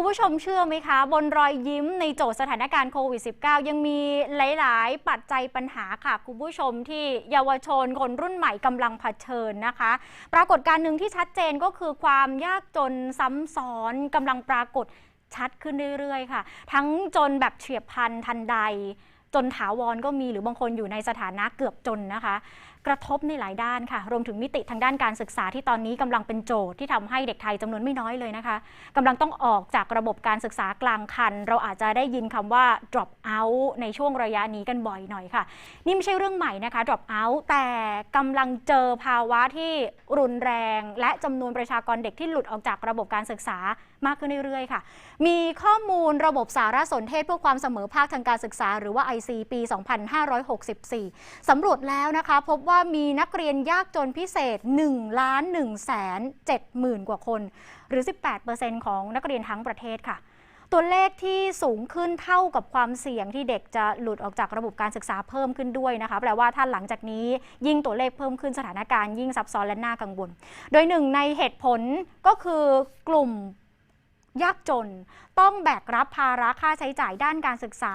คุณผู้ชมเชื่อไหมคะ บนรอยยิ้มในโจทย์สถานการณ์โควิด -19 ยังมีหลาย ๆ ปัจจัยปัญหาค่ะ คุณผู้ชมที่เยาวชนคนรุ่นใหม่กำลังเผชิญนะคะ ปรากฏการณ์หนึ่งที่ชัดเจนก็คือความยากจนซ้ำซ้อนกำลังปรากฏชัดขึ้นเรื่อย ๆ ค่ะ ทั้งจนแบบเฉียบพลันทันใด จนถาวรก็มีหรือบางคนอยู่ในสถานะเกือบจนนะคะ กระทบในหลายด้านค่ะ รวมถึงมิติทางด้านการศึกษาที่ตอนนี้กำลังเป็นโจทย์ที่ทำให้เด็กไทยจำนวนไม่น้อยเลยนะคะกำลังต้องออกจากระบบการศึกษากลางคัน เราอาจจะได้ยินคำว่า drop out ในช่วงระยะนี้กันบ่อยหน่อยค่ะ นี่ไม่ใช่เรื่องใหม่นะคะ drop out แต่กำลังเจอภาวะที่รุนแรง และจำนวนประชากรเด็กที่หลุดออกจากระบบการศึกษามากขึ้นเรื่อยๆค่ะ มีข้อมูลระบบสารสนเทศเพื่อความเสมอภาคทางการศึกษา หรือว่า IC ปี 2564สำรวจแล้วนะคะ พบว่ามีนักเรียนยากจนพิเศษ1ล้าน1แสน7หมื่นกว่าคน หรือ 18%ของนักเรียนทั้งประเทศค่ะ ตัวเลขที่สูงขึ้นเท่ากับความเสี่ยงที่เด็กจะหลุดออกจากระบบการศึกษาเพิ่มขึ้นด้วยนะคะ แปลว่าถ้าหลังจากนี้ยิ่งตัวเลขเพิ่มขึ้นสถานการณ์ยิ่งซับซ้อนและน่ากังวล โดยหนึ่งในเหตุผลก็คือกลุ่มยากจน ต้องแบกรับภาระค่าใช้จ่ายด้านการศึกษา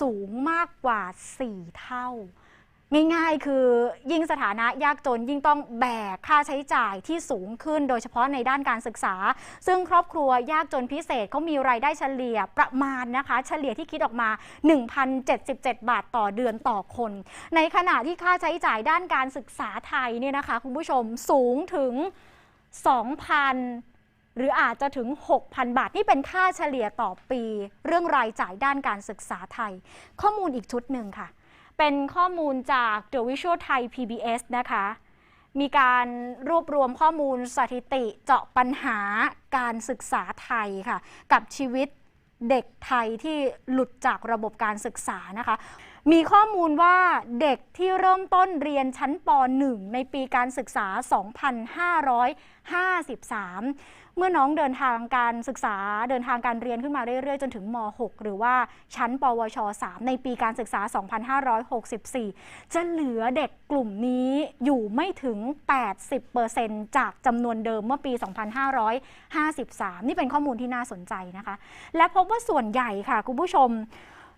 สูงมากกว่า 4 เท่า ง่ายๆ คือยิ่งสถานะยากจนยิ่งต้องแบกค่าใช้จ่ายที่สูงขึ้น โดยเฉพาะในด้านการศึกษา ซึ่งครอบครัวยากจนพิเศษเขามีรายได้เฉลี่ยประมาณนะคะ เฉลี่ยที่คิดออกมา 1,077 บาทต่อเดือนต่อคน ในขณะที่ค่าใช้จ่ายด้านการศึกษาไทยเนี่ยนะคะคุณผู้ชมสูงถึง 2,000หรืออาจจะถึง 6,000 บาท นี่เป็นค่าเฉลี่ยต่อปี เรื่องรายจ่ายด้านการศึกษาไทย ข้อมูลอีกชุดหนึ่งค่ะ เป็นข้อมูลจาก The Visual Thai PBS นะคะ มีการรวบรวมข้อมูลสถิติเจาะปัญหาการศึกษาไทยค่ะ กับชีวิตเด็กไทยที่หลุดจากระบบการศึกษานะคะ มีข้อมูลว่าเด็กที่เริ่มต้นเรียนชั้นป .1 ในปีการศึกษา 2553 เมื่อน้องเดินทางการศึกษาเดินทางการเรียนขึ้นมาเรื่อยๆ จนถึงม .6 หรือว่าชั้น ปวช 3 ในปีการศึกษา 2564 จะเหลือเด็กกลุ่มนี้อยู่ไม่ถึง 80%จากจำนวนเดิมเมื่อปี 2553 นี่เป็นข้อมูลที่น่าสนใจนะคะ และพบว่าส่วนใหญ่ค่ะคุณผู้ชม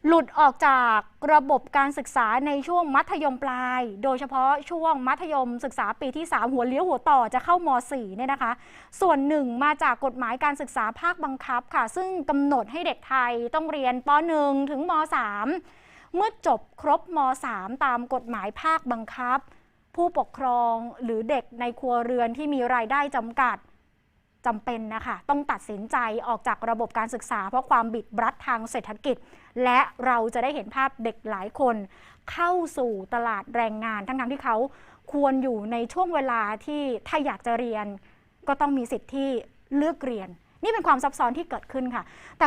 หลุดออกจากระบบการศึกษาในช่วงมัธยมปลาย โดยเฉพาะช่วงมัธยมศึกษาปีที่ 3 หัวเลี้ยวหัวต่อจะเข้าม4เนี่ยนะคะ ส่วนหนึ่งมาจากกฎหมายการศึกษาภาคบังคับค่ะ ซึ่งกำหนดให้เด็กไทยต้องเรียนป .1 ถึงม .3 เมื่อจบครบม .3 ตามกฎหมายภาคบังคับ ผู้ปกครองหรือเด็กในครัวเรือนที่มีรายได้จำกัด จำเป็นนะคะต้องตัดสินใจออกจากระบบการศึกษา เพราะความบิดรัดทางเศรษฐกิจ และเราจะได้เห็นภาพเด็กหลายคน เข้าสู่ตลาดแรงงาน ทั้งๆที่เขาควรอยู่ในช่วงเวลาที่ถ้าอยากจะเรียน ก็ต้องมีสิทธิ์ที่เลือกเรียน นี่เป็นความซับซ้อนที่เกิดขึ้นค่ะแต่